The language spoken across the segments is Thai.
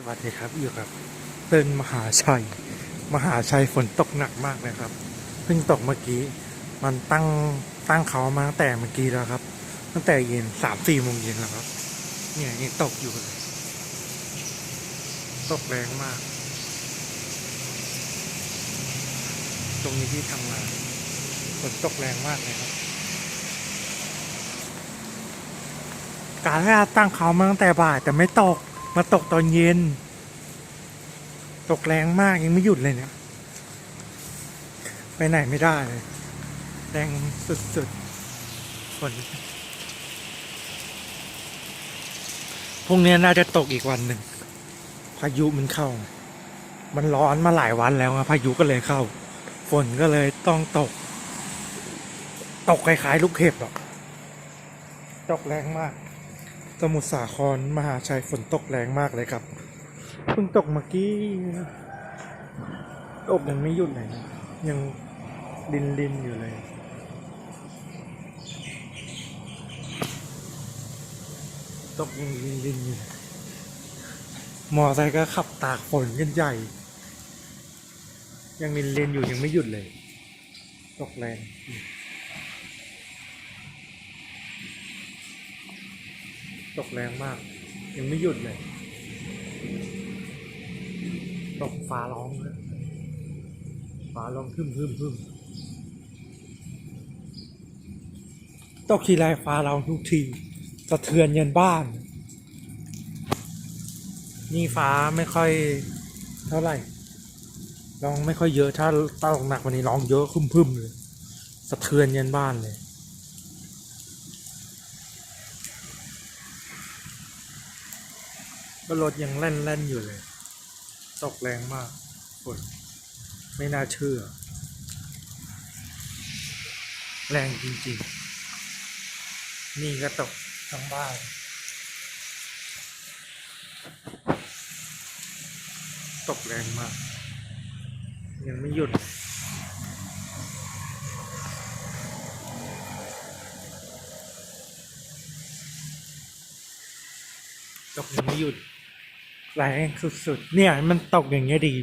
สวัสดีครับอยู่ครับเต้นมหาชัย มหาชัยฝนตกหนักมากเลยครับ เพิ่งตกเมื่อกี้ มันตั้งตั้งเขามาตั้งแต่เมื่อกี้แล้วครับ ตั้งแต่เย็นสามสี่โมงเย็นแล้วครับ เนี่ยยังตกอยู่เลย ตกแรงมาก ตรงนี้ที่ทำงานฝนตกแรงมากเลยครับ การที่ตั้งเขามาตั้งแต่บ่ายแต่ไม่ตก มาตกตอนเย็น ตกแรงมากยังไม่หยุดเลยเนี่ย ไปไหนไม่ได้เลย แรงสุดๆฝนพรุ่งนี้น่าจะตกอีกวันหนึ่ง พายุมันเข้า มันร้อนมาหลายวันแล้วอะพายุก็เลยเข้า ฝนก็เลยต้องตก ตกคล้ายๆลูกเห็บหรอก ตกแรงมาก สมุทรสาครมหาชัยฝนตกแรงมากเลยครับเพิ่งตกเมื่อกี้ตกยังไม่หยุดเลยนะยังลินลินอยู่เลย ตกยังลินลินอยู่มอไซค์ก็ขับตากฝนกันใหญ่ ยังลินลินอยู่ยังไม่หยุดเลย ตกแรง ตกแรงมาก ยังไม่หยุดเลย ตกฟ้าร้องเลยฟ้าร้องพึ่มพึ่มพึ่มตกทีไรฟ้าร้องทุกทีสะเทือนเยันบ้าน นี่ฟ้าไม่ค่อยเท่าไหร่ร้องไม่ค่อยเยอะถ้าตกหนักวันนี้ร้องเยอะพึ่มพึ่มเลย สะเทือนเยันบ้านเลย ก็รถยังแล่นแล่นๆอยู่เลย ตกแรงมากฝนไม่น่าเชื่อ แรงจริงๆ นี่ก็ตกทั้งบ้านตกแรงมาก ยังไม่หยุดตกยังไม่หยุด แรงสุดๆ เนี่ยมันตกอย่างเงี้ยดี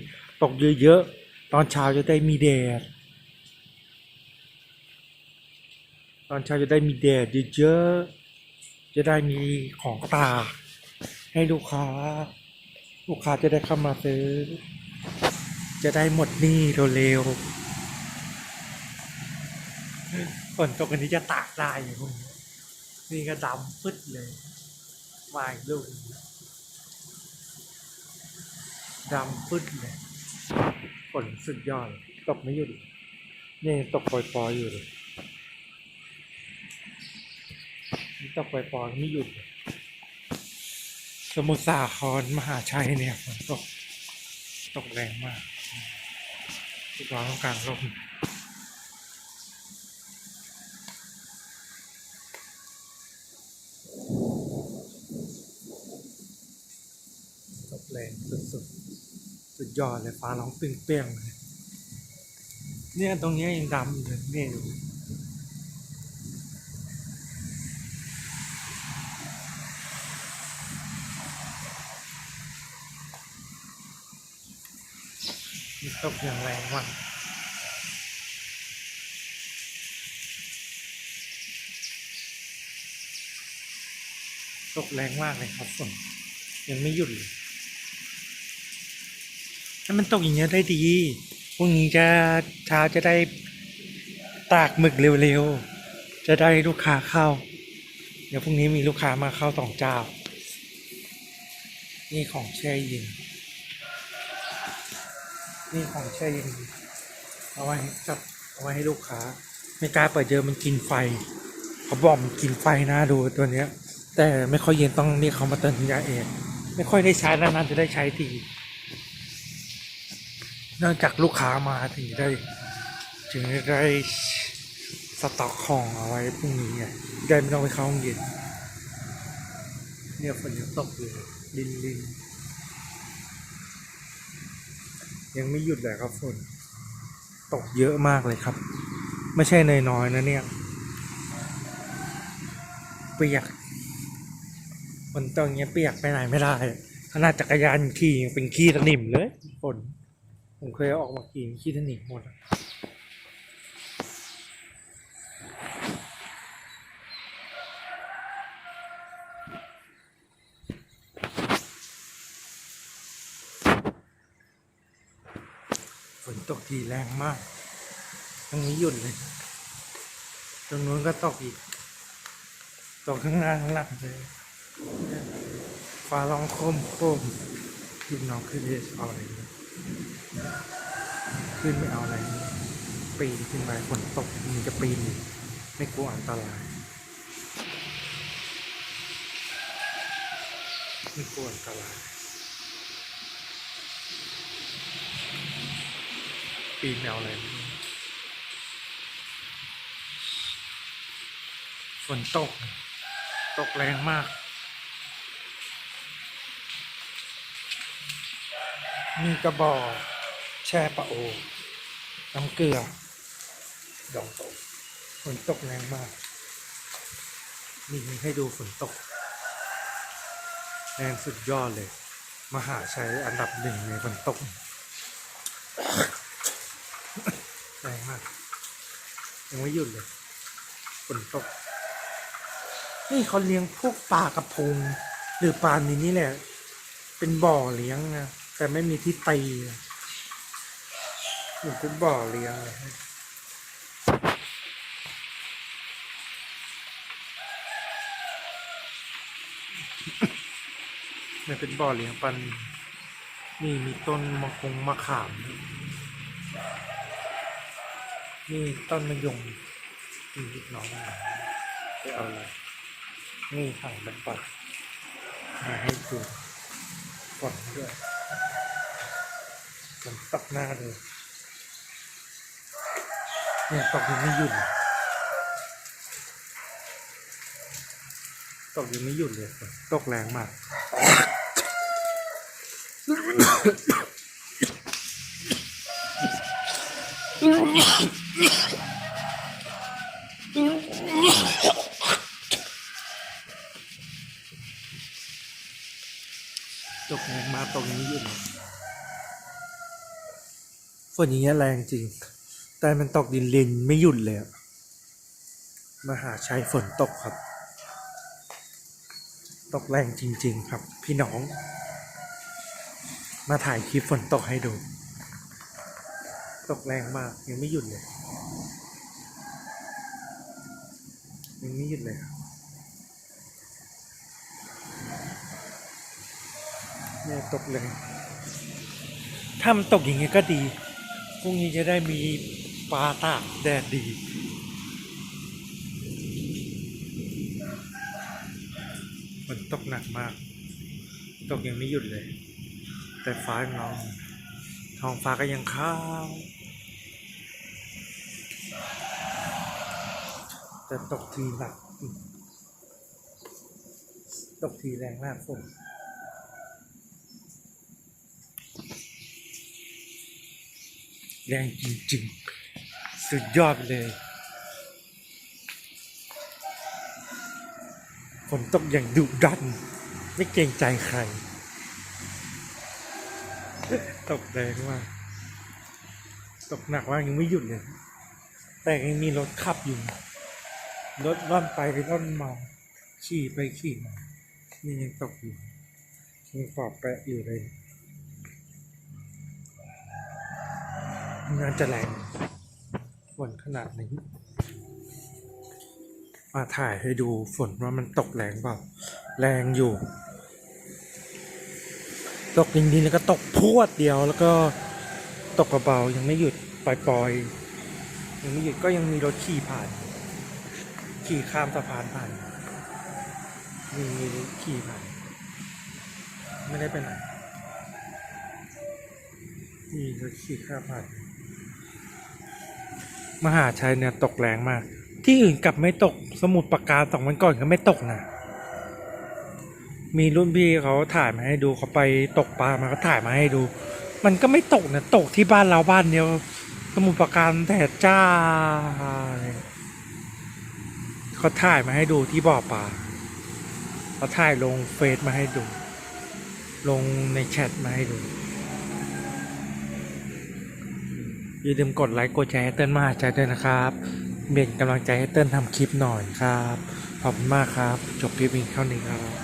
ตกเยอะๆ ตอนเช้าจะได้มีแดด ตอนเช้าจะได้มีแดดเยอะๆ จะได้มีของตา ให้ลูกค้า ลูกค้าจะได้เข้ามาซื้อ จะได้หมดหนี้เร็วๆฝนตกอันนี้จะตากได้อย่างนี้นี่ก็ดำฟึดเลยมาอีกลูก ดำปึ๊ดเลยฝนสุดยอดตกไม่หยุดนี่ตกปล่อยๆอยู่เลยนี่ตกปล่อยๆไม่หยุดเลยสมุทรสาครมหาชัยเนี่ยฝนตกตกแรงมากทุกร้อนต้องกลารลมตกแรงสุดๆ สุดยอดเลยฟ้าร้องเปรี้ยงๆเลยเนี่ยตรงนี้ยังดำอยู่เนี่ยดูมันตกอย่างแรงมากตกแรงมากเลยครับฝนยังไม่หยุดเลย ถ้ามันตกอย่างเงี้ยได้ดีพรุ่งนี้จะเช้าจะได้ตากหมึกเร็วๆ จะได้ลูกค้าเข้า เดี๋ยวพรุ่งนี้มีลูกค้ามาเข้าสองเจ้า นี่ของแช่เย็น นี่ของแช่เย็น เอาไว้จับเอาไว้ให้ลูกค้า ไม่กล้าเปิดเยอะมันกินไฟ เขาบอกมันกินไฟนะดูตัวเนี้ย แต่ไม่ค่อยเย็นต้องเรียกเขามาเติมยาเอง ไม่ค่อยได้ใช้นานๆจะได้ใช้ที นอกจากลูกค้ามาถึงได้ ถึงได้สต็อกของเอาไว้พรุ่งนี้ไงได้ไม่ต้องไปเข้าห้องเย็นเนี่ยฝนยังตกอยู่เลยลินลินยังไม่หยุดเลยครับฝนตกเยอะมากเลยครับ ไม่ใช่นน้อยๆนะเนี่ยเปียกฝนตกองเงี้ยเปียกไปไหนไม่ได้ขนาดจักรยานขี่ยังเป็นขี้สนิมเลย เคยเอาออกมาขี่ขี้สนิมหมดฝนตกทีแรงมาก ตรงนี้หยุดเลย ตรงนู้นก็ตกอีก ตกข้างหน้าข้างหลังเลยฟ้าร้องโคมโคมลูกน้องขึ้นเอสเอาอะไรเนี่ย ขึ้นไม่เอาอะไร ปีนขึ้นไปฝนตกมันจะปีนไม่กลัวอันตรายไม่กลัวอันตรายปีนไม่เอาอะไรฝนตก ตกแรงมากมีกระบอก แช่ปะโอ น้ำเกลือ ดองตกฝนตกแรงมาก นี่ให้ดูฝนตก แรงสุดยอดเลย มหาชัยอันดับหนึ่งในฝนตก แรงมาก ยังไม่หยุดเลยฝนตก นี่เขาเลี้ยงพวกปลากระพง หรือปลานี้นี่แหละ เป็นบ่อเลี้ยงนะ แต่ไม่มีที่ตีนะ เหมือนเป็นบ่อเลี้ยงเลยเนี่ยเป็นบ่อเลี้ยงปันนี่มีต้นมะคงมะขาม นี่ต้นมะยงนี่ลูกน้องไปเอาอะไรนี่ถังมันปัดมาให้ดูก่อนด้วยฝนตักหน้าเลย เนี่ยตกอยังไม่หยุดตกอยังไม่หยุดเลยตกแรงมากตกแรงมาตกยังไม่หยุดเลยฝนอย่างเงี้ยแรงจริง แต่มันตกดินเลนไม่หยุดเลยมหาชัยฝนตกครับ ตกแรงจริง ๆ ครับ พี่น้อง มาถ่ายคลิปฝนตกให้ดู ตกแรงมากยังไม่หยุดเลยยังไม่หยุดเลยครับเนี่ยตกแรงถ้ามันตกอย่างเงี้ยก็ดี พรุ่งนี้จะได้มี ปลาตากแดดดี ฝนตกหนักมาก ตกยังไม่หยุดเลย แต่ฟ้ายังร้องท้องฟ้าก็ยังขาว แต่ตกทีหนัก ตกทีแรงมากฝนแรงจริงๆ สุดยอดเลย ฝนตกอย่างดุดัน ไม่เกรงใจใคร ตกแรงมาก ตกหนักมากยังไม่หยุดเลย แต่ยังมีรถขับอยู่ รถร่อนไปร่อนมา ขี่ไปขี่มา นี่ยังตกอยู่ยังปอบแปะอยู่เลยน่าจะแรง ฝนขนาดนี้ มาถ่ายให้ดูฝนว่ามันตกแรงเปล่า แรงอยู่ ตกจริงๆแล้วก็ตกพวดเดียวแล้วก็ตกเบาๆยังไม่หยุดปล่อยๆยังไม่หยุดก็ยังมีรถขี่ผ่าน ขี่ข้ามสะพานผ่านมีมีรถขี่ผ่าน ไม่ได้ไปไหนมีรถขี่ข้ามผ่าน มหาชัยเนี่ยตกแรงมาก ที่อื่นกลับไม่ตกสมุดปากกาสองวันก่อนก็ไม่ตกนะมีรุ่นพี่เขาถ่ายมาให้ดูเขาไปตกปลามาก็ถ่ายมาให้ดู มันก็ไม่ตกนะตกที่บ้านเราบ้านเดียว สมุดปราการแดดจ้าเขาถ่ายมาให้ดูที่บ่อปลาเขาถ่ายลงเฟซมาให้ดู ลงในแชทมาให้ดู อย่าลืมกดไลค์กดแชร์ให้เติ้ลมหาใจด้วยนะครับเบ่งกำลังใจให้เติ้ลทำคลิปหน่อยครับ ขอบคุณมากครับ จบคลิปนี้เท่านี้ครับ